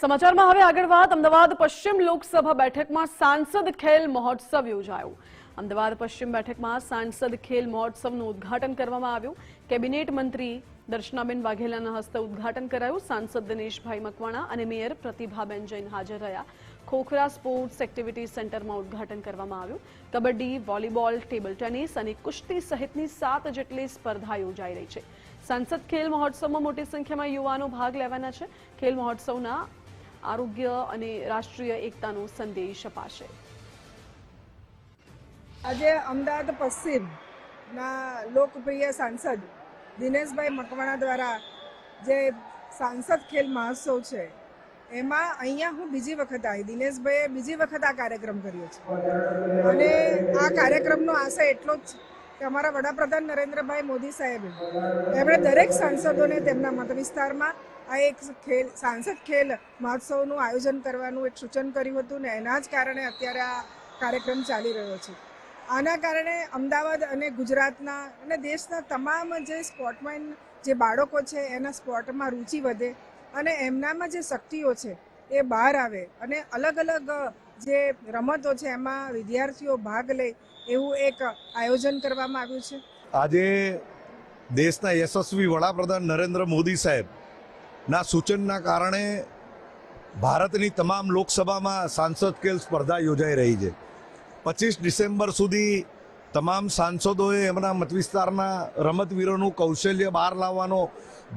સમાચારમાં હવે આગળ વાત. અમદાવાદ પશ્ચિમ લોકસભા બેઠકમાં સાંસદ ખેલ મહોત્સવ યોજાયો. અમદાવાદ પશ્ચિમ બેઠકમાં સાંસદ ખેલ મહોત્સવનું ઉદ્ઘાટન કરવામાં આવ્યું. કેબિનેટ મંત્રી દર્શનાબેન વાઘેલાના હસ્તે ઉદ્ઘાટન કરાયું. સાંસદ દિનેશભાઈ મકવાણા અને મેયર પ્રતિભાબેન જૈન હાજર રહ્યા. ખોખરા સ્પોર્ટ્સ એક્ટિવિટી સેન્ટરમાં ઉદ્ઘાટન કરવામાં આવ્યું. કબડ્ડી, વોલીબોલ, ટેબલ ટેનિસ અને કુસ્તી સહિતની સાત જેટલી સ્પર્ધા યોજાઈ રહી છે. સાંસદ ખેલ મહોત્સવમાં મોટી સંખ્યામાં યુવાનો ભાગ લેવાના છે. ખેલ મહોત્સવના આરોગ્ય અને રાષ્ટ્રીય એકતાનો સંદેશ અપાશે. આજે અમદાવાદ પશ્ચિમના લોકપ્રિય સાંસદ દિનેશભાઈ મકવાણા દ્વારા જે સાંસદ ખેલ મહોત્સવ છે, એમાં અહીંયા હું બીજી વખત આવી. દિનેશભાઈએ બીજી વખત આ કાર્યક્રમ કર્યો છે. અને આ કાર્યક્રમનો આશય એટલો જ કે અમારા વડાપ્રધાન નરેન્દ્રભાઈ મોદી સાહેબે, એમણે દરેક સાંસદોને તેમના મત વિસ્તારમાં આ એક ખેલ, સાંસદ ખેલ મહોત્સવનું આયોજન કરવાનું એક સૂચન કર્યું હતું ને એના જ કારણે અત્યારે આ કાર્યક્રમ ચાલી રહ્યો છે. આના કારણે અમદાવાદ અને ગુજરાતના અને દેશના તમામ જે સ્પોર્ટમેન જે બાળકો છે, એના સ્પોર્ટમાં રુચિ વધે અને એમનામાં જે શક્તિઓ છે એ બહાર આવે અને અલગ અલગ જે રમતો છે એમાં વિદ્યાર્થીઓ ભાગ લે એવું એક આયોજન કરવામાં આવ્યું છે. આજે દેશના યશસ્વી વડાપ્રધાન નરેન્દ્ર મોદી સાહેબ ના, સૂચનના કારણે ભારતની તમામ લોકસભામાં સાંસદ ખેલ સ્પર્ધા યોજાઈ રહી છે. પચીસ ડિસેમ્બર સુધી તમામ સાંસદોએ એમના મતવિસ્તારના રમતવીરોનું કૌશલ્ય બહાર લાવવાનો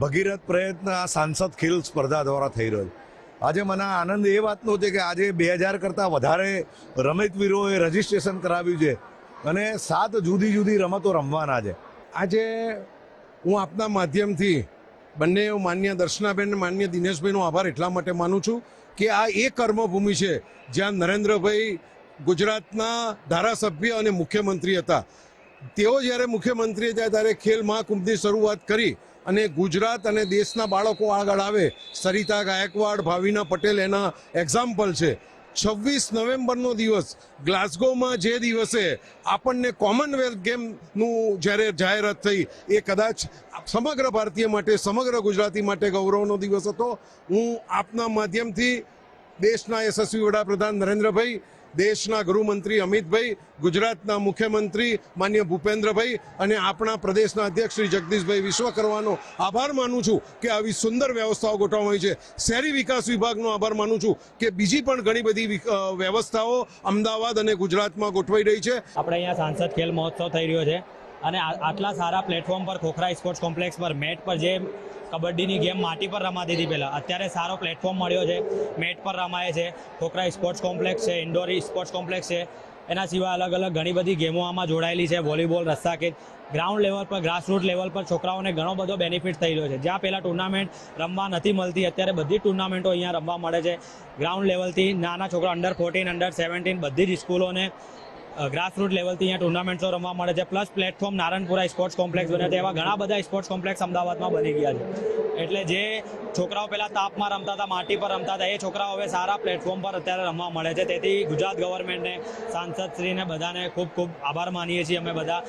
ભગીરથ પ્રયત્ન આ સાંસદ ખેલ સ્પર્ધા દ્વારા થઈ રહ્યો છે. આજે મને આનંદ એ વાતનો છે કે આજે બે હજાર કરતાં વધારે રમતવીરોએ રજીસ્ટ્રેશન કરાવ્યું છે અને સાત જુદી જુદી રમતો રમવાના છે. આજે હું આપના માધ્યમથી બંને માન્ય દર્શનાબેન માન્ય દિનેશભાઈનો આભાર એટલા માટે માનું છું કે આ એ કર્મભૂમિ છે જ્યાં નરેન્દ્રભાઈ ગુજરાતના ધારાસભ્ય અને મુખ્યમંત્રી હતા. તેઓ જ્યારે મુખ્યમંત્રી હતા ત્યારે ખેલ મહાકુંભની શરૂઆત કરી અને ગુજરાત અને દેશના બાળકો આગળ આવે. સરિતા ગાયકવાડ, ભાવિના પટેલ એના એક્ઝામ્પલ છે. છવ્વીસ નવેમ્બરનો દિવસ ગ્લાસ્ગોમાં જે દિવસે આપણને કોમનવેલ્થ ગેમનું જ્યારે જાહેરાત થઈ, એ કદાચ સમગ્ર ભારતીય માટે, સમગ્ર ગુજરાતી માટે ગૌરવનો દિવસ હતો. હું આપના માધ્યમથી દેશના યશસ્વી વડાપ્રધાન નરેન્દ્રભાઈ, દેશના ગૃહમંત્રી અમિતભાઈ, ગુજરાતના મુખ્યમંત્રી માન્ય ભૂપેન્દ્રભાઈ અને આપણા પ્રદેશના અધ્યક્ષ શ્રી જગદીશભાઈ વિશ્વકર્માનો આભાર માનું છું કે આવી સુંદર વ્યવસ્થાઓ ગોઠવવામાં આવી છે. શહેરી વિકાસ વિભાગનો આભાર માનું છું કે બીજી પણ ઘણી બધી વ્યવસ્થાઓ અમદાવાદ અને ગુજરાતમાં ગોઠવાઈ રહી છે. આપણે અહીંયા સાંસદ ખેલ મહોત્સવ થઈ રહ્યો છે અને આટલા સારા પ્લેટફોર્મ પર ખોખરા સ્પોર્ટ્સ કોમ્પ્લેક્સ પર મેટ પર જે કબડ્ડીની ગેમ માટી પર રમાતી હતી પહેલાં. અત્યારે સારો પ્લેટફોર્મ મળ્યો છે. મેટ પર રમાય છે. ખોખરા સ્પોર્ટ્સ કોમ્પ્લેક્સ છે ઇન્ડોર સ્પોર્ટ્સ કોમ્પ્લેક્સ છે. એના સિવાય અલગ અલગ ઘણી બધી ગેમો આમાં જોડાયેલી છે. વોલીબોલ રસ્સાકેટ ગ્રાઉન્ડ લેવલ પર ગ્રાસરૂટ લેવલ પર છોકરાઓને ઘણો બધો બેનિફિટ થઈ રહ્યો છે. જ્યાં પહેલાં ટુર્નામેન્ટ રમવા નથી મળતી, અત્યારે બધી ટુર્નામેન્ટો અહીંયા રમવા મળે છે. ગ્રાઉન્ડ લેવલથી નાના છોકરા અંડર ફોર્ટીન અંડર સેવન્ટીન બધી જ સ્કૂલોને ગ્રાસરૂટ લેવલથી અહીંયા ટુર્નામેન્ટ્સો રમવા મળે છે. Plus platform Naranpura sports complex બને છે. એવા ઘણા બધા સ્પોર્ટ્સ કોમ્પ્લેક્સ અમદાવાદમાં બની ગયા છે. એટલે જે છોકરાઓ પહેલાં તાપમાં રમતા હતા, માટી પર રમતા હતા, એ છોકરાઓ હવે સારા પ્લેટફોર્મ પર અત્યારે રમવા મળે છે. તેથી ગુજરાત ગવર્મેન્ટને સાંસદશ્રીને બધાને ખૂબ ખૂબ આભાર માનીએ છીએ અમે બધા.